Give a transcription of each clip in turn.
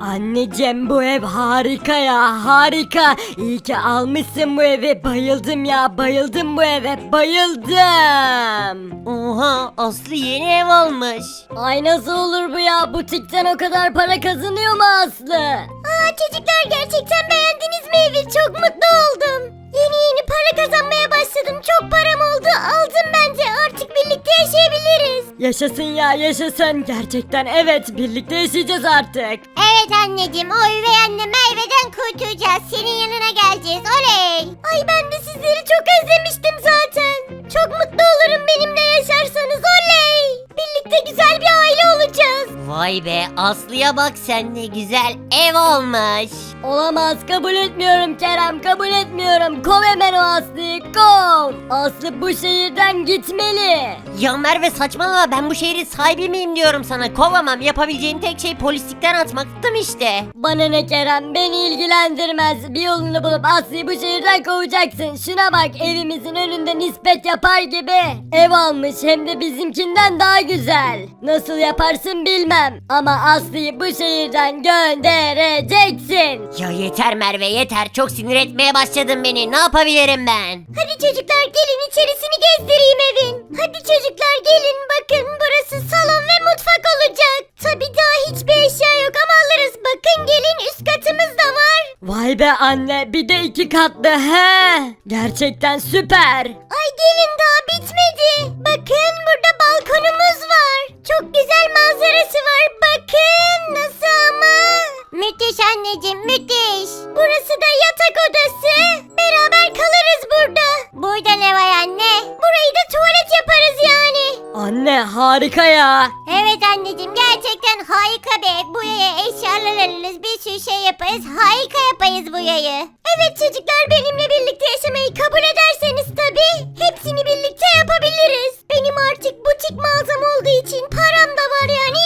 Anneciğim bu ev harika ya harika. İyi ki almışsın bu evi. Bayıldım ya bayıldım bu eve bayıldım. Oha Aslı yeni ev almış. Ay nasıl olur bu ya? Butikten o kadar para kazanıyor mu Aslı? Aa çocuklar gerçekten beğendiniz mi evi? Çok mutlu oldum. Yeni yeni para kazanmaya başladım. Çok param oldu. Aldım bence. Artık birlikte yaşayabiliriz. Yaşasın ya yaşasın. Gerçekten evet birlikte yaşayacağız artık. Evet anneciğim o üvey anne Merve'den kurtulacağız. Senin yanına geleceğiz oley. Ay ben de sizleri çok özlemiştim zaten. Çok mutlu olurum benimle yaşarsanız oley. Birlikte güzel bir aile olacağız. Vay be Aslı'ya bak sen ne güzel ev olmuş. Olamaz kabul etmiyorum Kerem kabul etmiyorum. Kov hemen o Aslı'yı kov. Aslı bu şehirden gitmeli. Ya Merve saçmalama ben bu şehrin sahibi miyim diyorum sana. Kovamam yapabileceğin tek şey polislikten atmaktım işte. Bana ne Kerem beni ilgilendirmez. Bir yolunu bulup Aslı'yı bu şehirden kovacaksın. Şuna bak evimizin önünde nispet yapar gibi. Ev almış hem de bizimkinden daha güzel. Nasıl yaparsın bilmem. Ama Aslı'yı bu şehirden göndereceksin. Ya yeter Merve yeter çok sinir etmeye başladın beni ne yapabilirim ben? Hadi çocuklar gelin içerisini gezdireyim evin. Hadi çocuklar gelin bakın burası salon ve mutfak olacak. Tabi daha hiçbir eşya yok ama alırız. Bakın gelin üst katımız da var. Vay be anne bir de iki katlı he. Gerçekten süper. Ay gelin daha bitmedi. Bakın burada balkonumuz var. Çok güzel manzarası var. Bakın nasıl ama. Müthiş anneciğim müthiş. Burası da yatak odası. Beraber kalırız burada. Burada ne var anne? Burayı da tuvalet yaparız. Anne harika ya. Evet anneciğim gerçekten harika bir ev. Buraya eşyalar alırız bir sürü şey yaparız. Harika yaparız burayı. Evet çocuklar benimle birlikte yaşamayı kabul ederseniz tabii hepsini birlikte yapabiliriz. Benim artık butik mağazam olduğu için param da var yani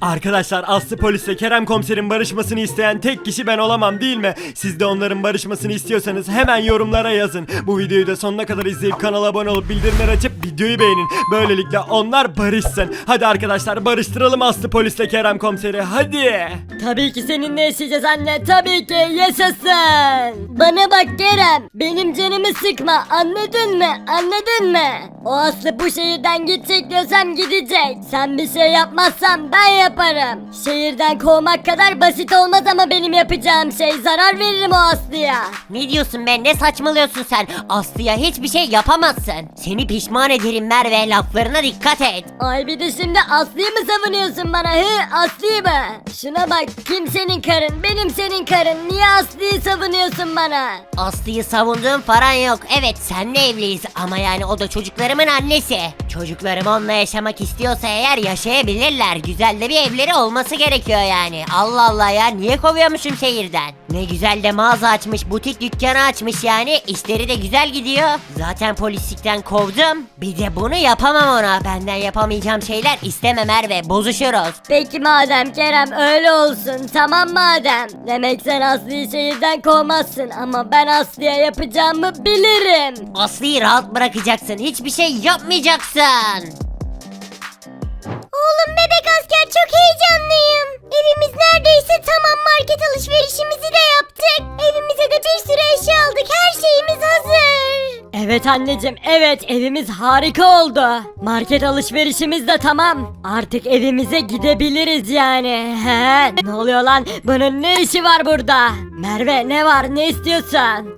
Arkadaşlar Aslı polisle Kerem komiserin barışmasını isteyen tek kişi ben olamam değil mi? Siz de onların barışmasını istiyorsanız hemen yorumlara yazın. Bu videoyu da sonuna kadar izleyip kanala abone olup bildirimleri açıp videoyu beğenin. Böylelikle onlar barışsın. Hadi arkadaşlar barıştıralım Aslı polisle Kerem komiseri hadi. Tabii ki seninle yaşayacağız anne tabii ki yaşasın. Bana bak Kerem benim canımı sıkma anladın mı anladın mı? O Aslı bu şehirden gidecek diyorsam gidecek. Sen bir şey yapmazsan ben yaparım. Şehirden kovmak kadar basit olmaz ama benim yapacağım şey zarar veririm o Aslı'ya. Ne diyorsun be ne saçmalıyorsun sen? Aslı'ya hiçbir şey yapamazsın. Seni pişman ederim Merve laflarına dikkat et. Ay bir de şimdi Aslı'yı mı savunuyorsun bana hı Aslı'yı mı? Şuna bak kim senin karın benim senin karın niye Aslı'yı savunuyorsun bana? Aslı'yı savunduğum falan yok. Evet senle evliyiz ama yani o da çocuklarımın annesi. Çocuklarım onunla yaşamak istiyorsa eğer yaşayabilirler. Güzel de bir evleri olması gerekiyor yani. Allah Allah ya niye kovuyormuşum şehirden? Ne güzel de mağaza açmış, butik dükkanı açmış yani. İşleri de güzel gidiyor. Zaten polislikten kovdum. Bir de bunu yapamam ona. Benden yapamayacağım şeyler istemem Merve. Bozuşuruz. Peki madem Kerem öyle olsun tamam madem. Demek sen Aslı'yı şehirden kovmazsın ama ben Aslı'ya yapacağımı bilirim. Aslı'yı rahat bırakacaksın. Hiçbir şey yapmayacaksın. Oğlum bebek asker çok heyecanlıyım. Evimiz neredeyse tamam market alışverişimizi de yaptık. Evimize de bir sürü eşya aldık. Her şeyimiz hazır. Evet anneciğim evet evimiz harika oldu. Market alışverişimiz de tamam. Artık evimize gidebiliriz yani. He? Ne oluyor lan? Bunun ne işi var burada? Merve ne var ne istiyorsun?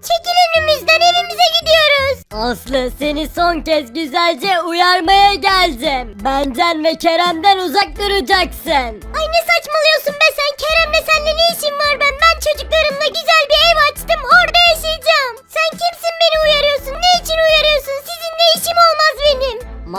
Çekil önümüzden evimize gidiyoruz. Aslı seni son kez güzelce uyarmaya geldim. Benden ve Kerem'den uzak duracaksın. Ay ne saçmalıyorsun be sen Kerem'le seninle ne işin var ben? Ben çocuklarımla güzel bir ev açtım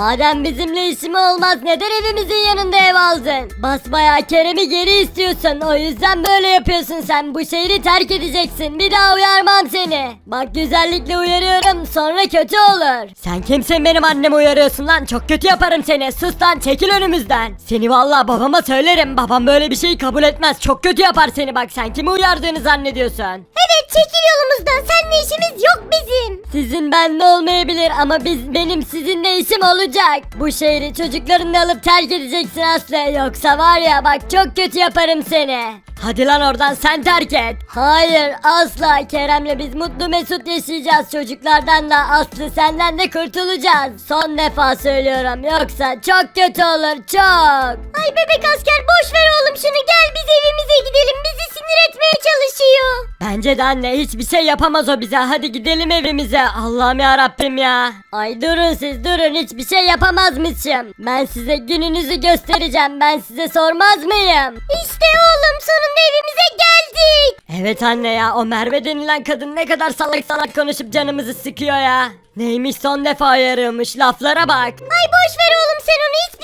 Madem bizimle işimi olmaz neden evimizin yanında ev aldın? Basbayağı Kerem'i geri istiyorsun o yüzden böyle yapıyorsun sen bu şehri terk edeceksin bir daha uyarmam seni. Bak güzellikle uyarıyorum sonra kötü olur. Sen kimsin benim annemi uyarıyorsun lan çok kötü yaparım seni sus lan çekil önümüzden. Seni vallahi babama söylerim babam böyle bir şeyi kabul etmez çok kötü yapar seni bak sen kimi uyardığını zannediyorsun. Evet çekil yolumuzdan. Seninle işimiz yok bizim. Sizin bende olmayabilir ama biz benim sizinle işim olacak. Bu şehri çocuklarını alıp terk edeceksin Aslı. Yoksa var ya bak çok kötü yaparım seni. Hadi lan oradan sen terk et. Hayır asla Kerem'le biz mutlu mesut yaşayacağız çocuklardan da Aslı senden de kurtulacağız. Son defa söylüyorum yoksa çok kötü olur çok. Ay bebek asker boş ver oğlum şunu gel biz evimize gidelim. Bizi sinir etmeye çalışıyor. Bence de anne hiçbir şey yapamaz o bize. Hadi gidelim evimize. Allah'ım ya Rabbim ya. Ay durun siz durun hiçbir şey yapamazmışım. Ben size gününüzü göstereceğim. Ben size sormaz mıyım? İşte oğlum sonunda evimize geldik. Evet anne ya o Merve denilen kadın ne kadar salak salak konuşup canımızı sıkıyor ya. Neymiş son defa yarıyormuş laflara bak. Ay boş ver oğlum sen onu hiçbir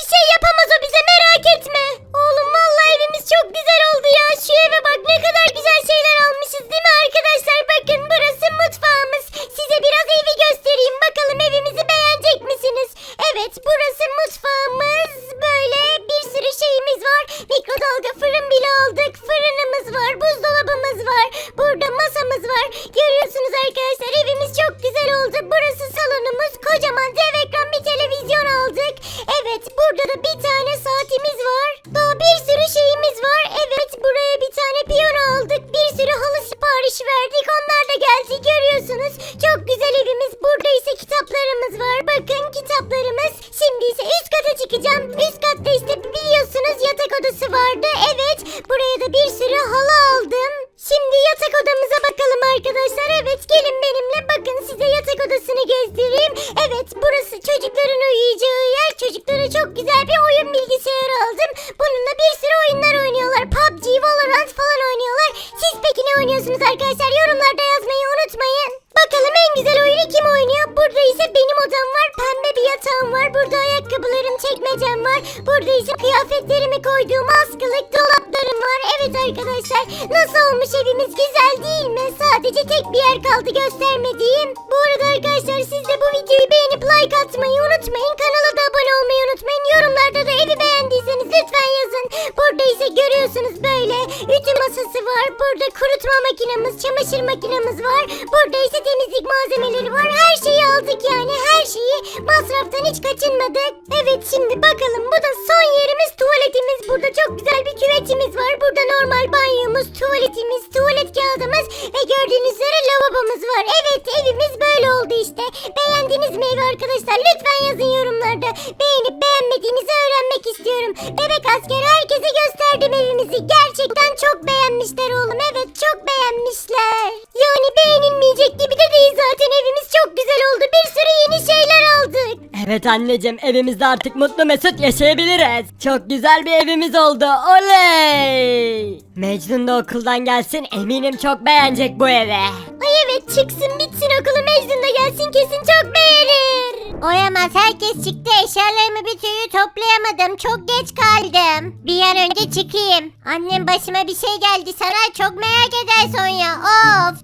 Görüyorsunuz arkadaşlar evimiz çok güzel oldu. Burası salonumuz. Kocaman dev ekran bir televizyon aldık. Evet burada da bir tane kıyafetlerimi koyduğum askılık dolaplarım var. Evet arkadaşlar nasıl olmuş evimiz güzel değil mi? Sadece tek bir yer kaldı göstermediğim. Bu arada arkadaşlar siz de bu videoyu beğenip like atmayı unutmayın. Kanala da abone olmayı unutmayın. Yorumlarda da evi beğendiyseniz lütfen yazın. Burada ise görüyorsunuz böyle ütü masası var. Burada kurutma makinemiz, çamaşır makinemiz var. Burada ise temizlik malzemeleri var. Her şeyi aldık yani her şeyi. Masraftan hiç kaçınmadık. Evet şimdi bakalım bu da son yerimiz tuvaletimiz. Burada çok güzel bir küvetimiz var. Burada normal banyomuz, tuvaletimiz, tuvalet kağıdımız ve gördüğünüz üzere lavabomuz var. Evet evimiz böyle oldu işte. Beğendiniz mi evi arkadaşlar? Lütfen yazın yorumlarda. Beğenip beğenmediğinizi öğrenmek istiyorum. Bebek asker herkese gösterdim evimizi. Gerçekten çok beğenmişler oğlum. Evet çok beğenmişler. Yani beğenilmeyecek gibi de değil zaten Evet anneciğim evimizde artık mutlu mesut yaşayabiliriz. Çok güzel bir evimiz oldu. Oley! Mecnun da okuldan gelsin eminim çok beğenecek bu evi. Ay evet çıksın bitsin okulu Mecnun da gelsin kesin çok beğenir. Oyamaz herkes çıktı eşyalarımı bir türlü toplayamadım çok geç kaldım. Bir an önce çıkayım. Annem başıma bir şey geldi sana çok merak eder Sonya. Of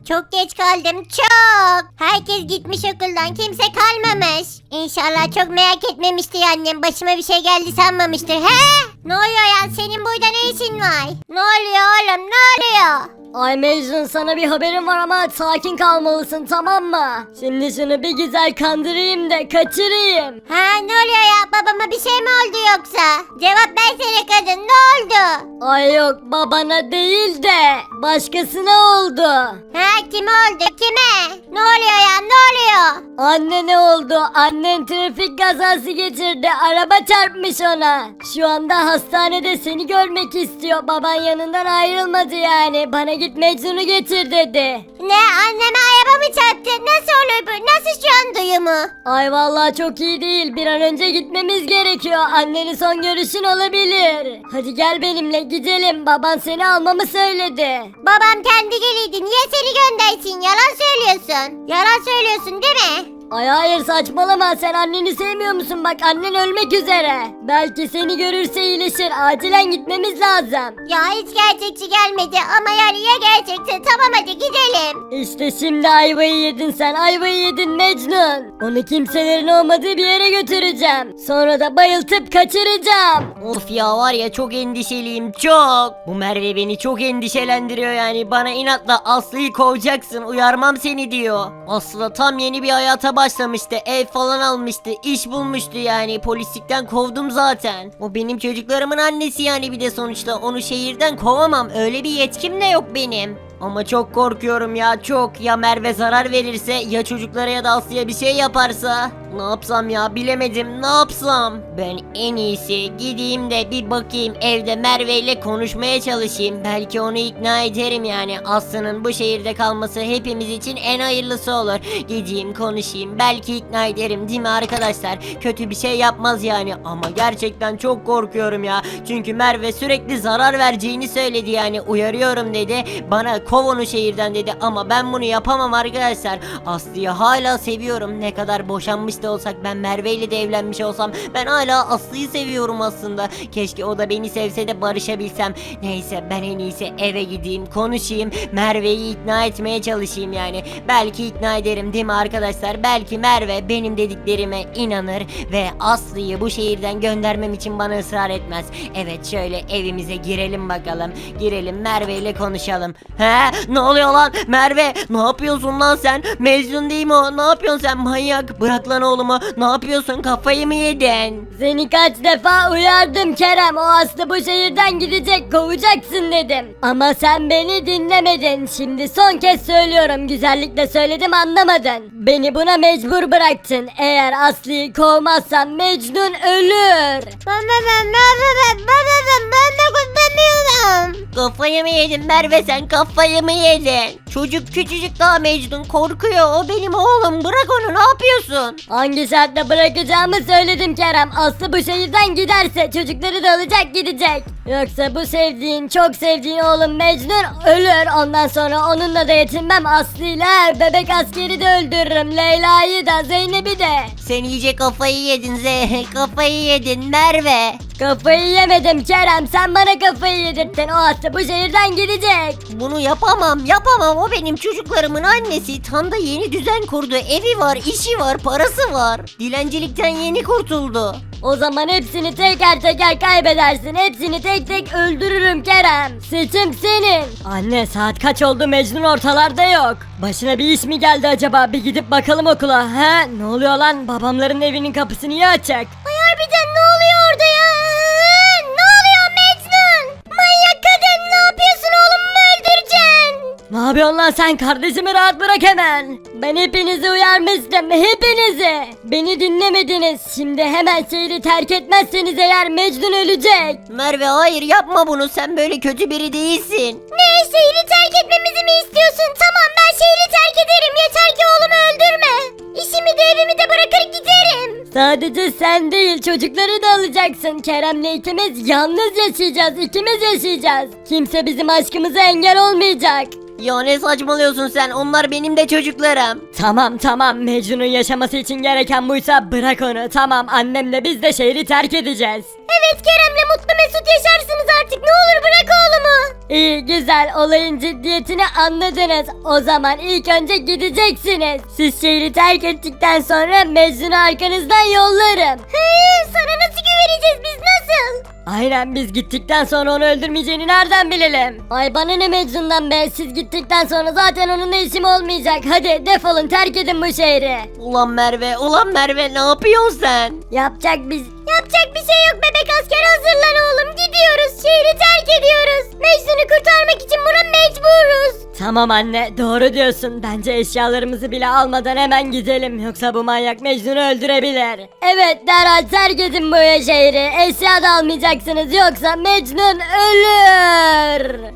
çok geç kaldım çok. Herkes gitmiş okuldan kimse kalmamış. İnşallah çok merak etmemiştir annem başıma bir şey geldi sanmamıştır. He? Ne oluyor ya senin burada ne işin var? Ne oluyor oğlum ne oluyor? Ay Mecnun sana bir haberim var ama sakin kalmalısın tamam mı? Şimdi şunu bir güzel kandırayım da kaçırayım. Ha ne oluyor ya babama bir şey mi oldu yoksa? Cevap versene kadın ne oldu? Ay yok babana değil de başkasına oldu. Ha kime oldu kime? Ne oluyor ya ne oluyor? Anne ne oldu? Annen trafik kazası geçirdi. Araba çarpmış ona. Şu anda hastanede seni görmek istiyor. Baban yanından ayrılmadı yani. Bana git Mecnun'u getir dedi. Ne anneme araba mı çarptı? Nasıl olur bu? Nasıl şu an duyumu? Ay vallahi çok iyi değil. Bir an önce gitmemiz gerekiyor. Annenin son görüşün olabilir. Hadi gel benimle gidelim. Baban seni almamı söyledi. Babam kendi geliydi. Niye seni göndersin? Yalan söylüyorsun. Yalan söylüyorsun değil mi? Ay hayır saçmalama sen anneni sevmiyor musun bak annen ölmek üzere. Belki seni görürse iyileşir acilen gitmemiz lazım. Ya hiç gerçekçi gelmedi ama yani ya gerçekse tamam hadi gidelim. İşte şimdi ayvayı yedin sen ayvayı yedin Mecnun. Onu kimselerin olmadığı bir yere götüreceğim. Sonra da bayıltıp kaçıracağım. Of ya var ya çok endişeliyim çok. Bu Merve beni çok endişelendiriyor yani. Bana inatla Aslı'yı kovacaksın uyarmam seni diyor. Aslı tam yeni bir hayata başlamıştı. Ev falan almıştı. iş bulmuştu yani. Polislikten kovdum zaten. O benim çocuklarımın annesi yani bir de sonuçta onu şehirden kovamam. Öyle bir yetkim de yok benim. Ama çok korkuyorum ya çok. Ya Merve zarar verirse ya çocuklara ya da Aslı'ya bir şey yaparsa. Ne yapsam ya bilemedim ne yapsam. Ben en iyisi gideyim de bir bakayım evde Merve ile konuşmaya çalışayım. Belki onu ikna ederim yani. Aslı'nın bu şehirde kalması hepimiz için en hayırlısı olur. Gideyim konuşayım belki ikna ederim değil mi arkadaşlar? Kötü bir şey yapmaz yani ama gerçekten çok korkuyorum ya. Çünkü Merve sürekli zarar vereceğini söyledi yani uyarıyorum dedi. Bana kov onu şehirden dedi ama ben bunu yapamam arkadaşlar. Aslı'yı hala seviyorum. Ne kadar boşanmış da olsak ben Merve ile de evlenmiş olsam ben hala Aslı'yı seviyorum aslında. Keşke o da beni sevse de barışabilsem. Neyse ben en iyisi eve gideyim konuşayım. Merve'yi ikna etmeye çalışayım yani. Belki ikna ederim değil mi arkadaşlar? Belki Merve benim dediklerime inanır ve Aslı'yı bu şehirden göndermem için bana ısrar etmez. Evet şöyle evimize girelim bakalım. Girelim Merve ile konuşalım. He ne oluyor lan Merve ne yapıyorsun lan sen? Mecnun değil mi o? Ne yapıyorsun sen manyak? Bırak lan oğlumu? Ne yapıyorsun? Kafayı mı yedin? Seni kaç defa uyardım Kerem. O Aslı bu şehirden gidecek kovacaksın dedim. Ama sen beni dinlemedin. Şimdi son kez söylüyorum. Güzellikle söyledim anlamadın. Beni buna mecbur bıraktın. Eğer Aslı'yı kovmazsan Mecnun ölür. Baba ben ne yapayım? Baba ben ben de kutlamıyorum. Kafayı mı yedin Merve sen kafayı mı yedin? Çocuk küçücük daha Mecnun korkuyor o benim oğlum bırak onu ne yapıyorsun? Hangi şartla bırakacağımı söyledim Kerem. Aslı bu şehirden giderse çocukları da alacak gidecek. Yoksa bu sevdiğin, çok sevdiğin oğlum Mecnun ölür. Ondan sonra onunla da yetinmem Aslı'yla. Bebek askeri de öldürürüm. Leyla'yı da Zeynep'i de. Sen iyice kafayı yedin Ze kafayı yedin Merve. Kafayı yemedim Kerem. Sen bana kafayı yedirttin. O Aslı bu şehirden gidecek. Bunu yapamam yapamam o benim çocuklarımın annesi tam da yeni düzen kurdu evi var işi var parası var dilencilikten yeni kurtuldu. O zaman hepsini teker teker kaybedersin. Hepsini tek tek öldürürüm Kerem. Seçim senin. Anne saat kaç oldu Mecnun ortalarda yok. Başına bir iş mi geldi acaba? Bir gidip bakalım okula. He? Ne oluyor lan? Babamların evinin kapısı niye açık? Yapıyorsun lan sen? Kardeşimi rahat bırak hemen. Ben hepinizi uyarmıştım. Hepinizi. Beni dinlemediniz. Şimdi hemen şehri terk etmezseniz eğer Mecnun ölecek. Merve hayır yapma bunu sen böyle kötü biri değilsin. Ne şehri terk etmemizi mi istiyorsun? Tamam ben şehri terk ederim yeter ki oğlumu öldürme. İşimi de evimi de bırakır giderim. Sadece sen değil çocukları da alacaksın. Kerem'le ikimiz yalnız yaşayacağız. ikimiz yaşayacağız. Kimse bizim aşkımıza engel olmayacak. Ya ne saçmalıyorsun sen onlar benim de çocuklarım. Tamam tamam Mecnun'un yaşaması için gereken buysa bırak onu. Tamam annemle biz de şehri terk edeceğiz. Evet Kerem'le mutlu mesut yaşarsınız artık ne olur bırak oğlumu. İyi güzel olayın ciddiyetini anladınız. O zaman ilk önce gideceksiniz. Siz şehri terk ettikten sonra Mecnun'u arkanızdan yollarım. Hı, sana nasıl güveneceğiz biz nasıl? Aynen biz gittikten sonra onu öldürmeyeceğini nereden bilelim? Ay bana ne Mecnun'dan be siz gittikten sonra zaten onunla işim olmayacak. Hadi defolun terk edin bu şehri. Ulan Merve ulan Merve ne yapıyorsun sen? Yapacak biz... Yapacak bir şey yok bebek asker hazırlan oğlum gidiyoruz şehri terk ediyoruz. Mecnun'u kurtarmak için buna mecburuz. Tamam anne doğru diyorsun. Bence eşyalarımızı bile almadan hemen gidelim. Yoksa bu manyak Mecnun'u öldürebilir. Evet derhal terk edin bu şehri. Eşya da almayacaksınız yoksa Mecnun ölür.